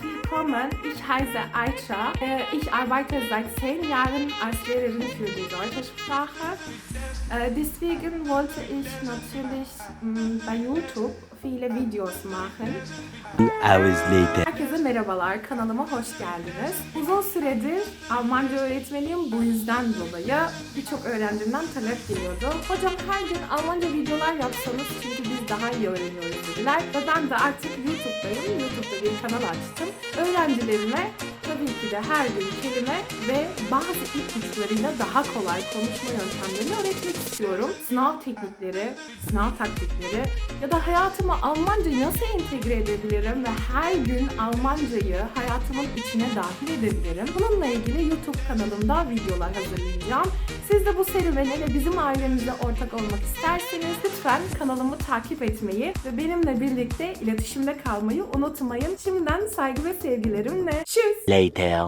görüşmek willkommen. Ich heiße Aisha. Äh, Ich arbeite seit zehn Jahren als Lehrerin für die deutsche Sprache. Äh, Deswegen wollte ich natürlich mh, bei YouTube viele Videos machen. Two hours later. Herkese merhabalar, kanalıma hoş geldiniz. Uzun süredir Almanca öğretmeniyim, bu yüzden dolayı birçok öğrencimden talep geliyordu. Hocam her gün Almanca videolar yapsanız çünkü biz daha iyi öğreniyoruz dediler. Ve ben de artık YouTube'dayım, YouTube'da bir kanal açtım. Öğrencilerime tabii ki de her gün kelime ve bazı ipuçlarıyla daha kolay konuşma yöntemlerini öğretmek istiyorum. Sınav teknikleri, sınav taktikleri ya da hayatıma Almanca nasıl entegre edebilirim ve her gün Almancayı hayatımın içine dahil edebilirim. Bununla ilgili YouTube kanalımda videolar hazırlayacağım. De bu serüvene ve bizim ailemize ortak olmak isterseniz lütfen kanalımı takip etmeyi ve benimle birlikte iletişimde kalmayı unutmayın. Şimdiden saygı ve sevgilerimle. Tschüss! Later.